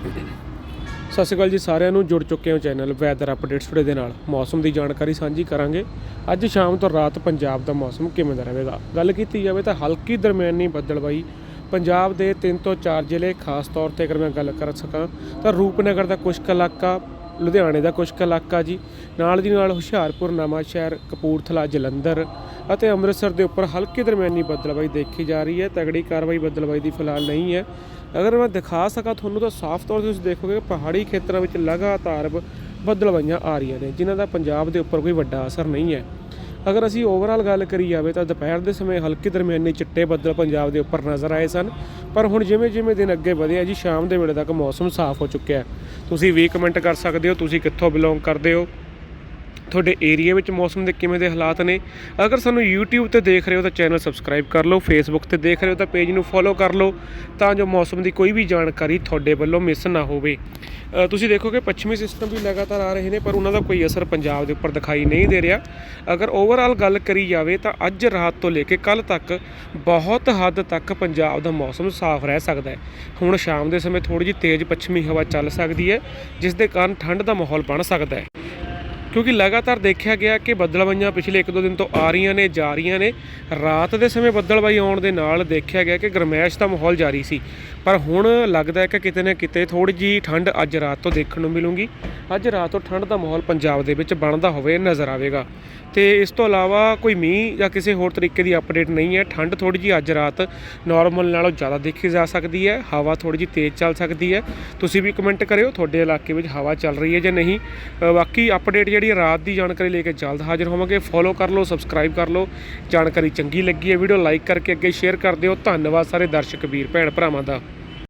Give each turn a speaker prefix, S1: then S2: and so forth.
S1: ਸਤਿ ਸ਼੍ਰੀ ਅਕਾਲ ਜੀ ਸਾਰਿਆਂ ਨੂੰ, ਜੁੜ ਚੁੱਕੇ ਹੋ ਚੈਨਲ ਵੈਦਰ ਅਪਡੇਟਸ ਟੁਡੇ ਦੇ ਨਾਲ। ਮੌਸਮ ਦੀ ਜਾਣਕਾਰੀ ਸਾਂਝੀ ਕਰਾਂਗੇ। ਅੱਜ ਸ਼ਾਮ ਤੋਂ ਰਾਤ ਪੰਜਾਬ ਦਾ ਮੌਸਮ ਕਿਵੇਂ ਦਾ ਰਹੇਗਾ? ਗੱਲ ਕੀਤੀ ਜਾਵੇ ਤਾਂ ਹਲਕੀ ਦਰਮਿਆਨੀ ਬੱਦਲਬਾਈ। ਪੰਜਾਬ ਦੇ 3 ਤੋਂ 4 ਜ਼ਿਲ੍ਹੇ, ਖਾਸ ਤੌਰ ਤੇ ਅਗਰ ਮੈਂ ਗੱਲ ਕਰ ਸਕਾਂ, ਤਾਂ ਰੂਪਨਗਰ ਦਾ ਕੁਛ ਕੁ ਇਲਾਕਾ, ਲੁਧਿਆਣੇ ਦਾ ਕੁਛ ਕੁ ਇਲਾਕਾ ਜੀ। ਨਾਲ ਦੀ ਨਾਲ ਹੁਸ਼ਿਆਰਪੁਰ, ਨਵਾਂਸ਼ਹਿਰ, ਕਪੂਰਥਲਾ, ਜਲੰਧਰ ਅਤੇ ਅੰਮ੍ਰਿਤਸਰ ਦੇ ਉੱਪਰ ਹਲਕੀ ਦਰਮਿਆਨੀ ਬੱਦਲਬਾਈ ਦੇਖੀ ਜਾ ਰਹੀ ਹੈ। ਤਗੜੀ ਕਾਰਵਾਈ ਬੱਦਲਬਾਈ ਦੀ ਫਿਲਹਾਲ ਨਹੀਂ ਹੈ। ਅਗਰ ਮੈਂ ਦਿਖਾ ਸਕਾਂ ਤੁਹਾਨੂੰ ਤਾਂ ਸਾਫ਼ ਤੌਰ ਤੇ ਤੁਸੀਂ ਦੇਖੋਗੇ ਪਹਾੜੀ ਖੇਤਰਾਂ ਵਿੱਚ ਲਗਾਤਾਰ ਬ- ਆ ਰਹੀਆਂ ਨੇ, ਜਿਨ੍ਹਾਂ ਦਾ ਪੰਜਾਬ ਦੇ ਉੱਪਰ ਕੋਈ ਵੱਡਾ ਅਸਰ ਨਹੀਂ ਹੈ। ਅਗਰ ਅਸੀਂ ਓਵਰਆਲ ਗੱਲ ਕਰੀ ਜਾਵੇ ਤਾਂ ਦੁਪਹਿਰ ਦੇ ਸਮੇਂ ਹਲਕੀ ਦਰਮਿਆਨੀ ਚਿੱਟੇ ਬੱਦਲ ਪੰਜਾਬ ਦੇ ਉੱਪਰ ਨਜ਼ਰ ਆਏ ਸਨ, ਪਰ ਹੁਣ ਜਿਵੇਂ ਜਿਵੇਂ ਦਿਨ ਅੱਗੇ ਵਧਿਆ ਜੀ, ਸ਼ਾਮ ਦੇ ਵੇਲੇ ਤੱਕ ਮੌਸਮ ਸਾਫ਼ ਹੋ ਚੁੱਕਿਆ ਤੁਸੀਂ ਵੀ ਕਮੈਂਟ ਕਰ ਸਕਦੇ ਹੋ, ਤੁਸੀਂ ਕਿੱਥੋਂ ਬਿਲੋਂਗ ਕਰਦੇ ਹੋ? ਤੁਹਾਡੇ ਏਰੀਆ ਵਿੱਚ ਮੌਸਮ ਦੇ ਕਿਵੇਂ ਦੇ ਹਾਲਾਤ ਨੇ? ਅਗਰ ਸਾਨੂੰ YouTube ਤੇ ਦੇਖ ਰਹੇ ਹੋ ਤਾਂ ਚੈਨਲ ਸਬਸਕ੍ਰਾਈਬ ਕਰ ਲਓ Facebook ਤੇ ਦੇਖ ਰਹੇ ਹੋ ਤਾਂ ਪੇਜ ਨੂੰ ਫੋਲੋ ਕਰ ਲਓ ਤਾਂ ਜੋ ਮੌਸਮ ਦੀ ਕੋਈ ਵੀ ਜਾਣਕਾਰੀ ਤੁਹਾਡੇ ਵੱਲੋਂ ਮਿਸ ਨਾ ਹੋਵੇ। ਅ, ਤੁਸੀਂ ਦੇਖੋਗੇ ਪੱਛਮੀ ਸਿਸਟਮ ਵੀ ਲਗਾਤਾਰ ਆ ਰਹੇ ਨੇ ਪਰ ਉਹਨਾਂ ਦਾ ਕੋਈ ਅਸਰ ਪੰਜਾਬ ਦੇ ਉੱਪਰ ਦਿਖਾਈ ਨਹੀਂ ਦੇ ਰਿਹਾ। ਅਗਰ ਓਵਰਆਲ ਗੱਲ ਕਰੀ ਜਾਵੇ ਤਾਂ ਅੱਜ ਰਾਤ ਤੋਂ ਲੈ ਕੇ ਕੱਲ ਤੱਕ ਬਹੁਤ ਹੱਦ ਤੱਕ ਪੰਜਾਬ ਦਾ ਮੌਸਮ ਸਾਫ਼ ਰਹਿ ਸਕਦਾ ਹੈ। ਹੁਣ ਸ਼ਾਮ ਦੇ ਸਮੇਂ ਥੋੜੀ ਜਿਹੀ ਤੇਜ਼ ਪੱਛਮੀ ਹਵਾ ਚੱਲ ਸਕਦੀ ਹੈ ਜਿਸ ਦੇ ਕਾਰਨ ਠੰਡ ਦਾ ਮਾਹੌਲ ਬਣ ਸਕਦਾ ਹੈ। ਕਿਉਂਕਿ ਲਗਾਤਾਰ ਦੇਖਿਆ ਗਿਆ ਕਿ ਬੱਦਲਵਾਈਆਂ ਪਿਛਲੇ 1-2 ਦਿਨ ਤੋਂ ਆ ਰਹੀਆਂ ਨੇ, ਜਾ ਰਹੀਆਂ ਨੇ। ਰਾਤ ਦੇ ਸਮੇਂ ਬੱਦਲਵਾਈ ਆਉਣ ਦੇ ਨਾਲ ਦੇਖਿਆ ਗਿਆ ਕਿ ਗਰਮੈਸ਼ ਦਾ ਮਾਹੌਲ ਜਾਰੀ ਸੀ। ਪਰ ਹੁਣ ਲੱਗਦਾ ਹੈ ਕਿ ਕਿਤੇ ਨਾ ਕਿਤੇ ਥੋੜੀ ਜੀ ਠੰਡ ਅੱਜ ਰਾਤ ਤੋਂ ਦੇਖਣ ਨੂੰ ਮਿਲੂਗੀ। ਅੱਜ ਰਾਤ ਤੋਂ ਠੰਡ ਦਾ ਮਾਹੌਲ ਪੰਜਾਬ ਦੇ ਵਿੱਚ ਬਣਦਾ ਹੋਵੇ, ਨਜ਼ਰ ਆਵੇਗਾ। ਤੇ ਇਸ ਤੋਂ ਇਲਾਵਾ ਕੋਈ ਮੀਂਹ ਜਾਂ ਕਿਸੇ ਹੋਰ ਤਰੀਕੇ ਦੀ ਅਪਡੇਟ ਨਹੀਂ ਹੈ। ਠੰਡ ਥੋੜੀ ਜੀ ਅੱਜ ਰਾਤ ਨਾਰਮਲ ਨਾਲੋਂ ਜ਼ਿਆਦਾ ਦੇਖੀ ਜਾ ਸਕਦੀ ਹੈ। ਹਵਾ ਥੋੜੀ ਜੀ ਤੇਜ਼ ਚੱਲ ਸਕਦੀ ਹੈ। ਤੁਸੀਂ ਵੀ ਕਮੈਂਟ ਕਰਿਓ। ਤੁਹਾਡੇ ਇਲਾਕੇ ਵਿੱਚ ਹਵਾ ਚੱਲ ਰਹੀ ਹੈ ਜਾਂ ਨਹੀਂ। ਬਾਕੀ ਅਪਡੇਟ ਜਿਹੜੀ ਰਾਤ ਦੀ ਜਾਣਕਾਰੀ ਲੈ ਕੇ ਜਲਦ ਹਾਜ਼ਰ ਹੋਵਾਂਗੇ। ਫੋਲੋ ਕਰ ਲਓ ਸਬਸਕ੍ਰਾਈਬ ਕਰ ਲਓ। ਜਾਣਕਾਰੀ ਚੰਗੀ ਲੱਗੀ ਹੈ ਵੀਡੀਓ ਲਾਈਕ ਕਰਕੇ ਅੱਗੇ ਸ਼ੇਅਰ ਕਰ ਦਿਓ। ਧੰਨਵਾਦ ਸਾਰੇ ਦਰਸ਼ਕ, ਵੀਰ, ਭੈਣ, ਭਰਾਵਾਂ ਦਾ।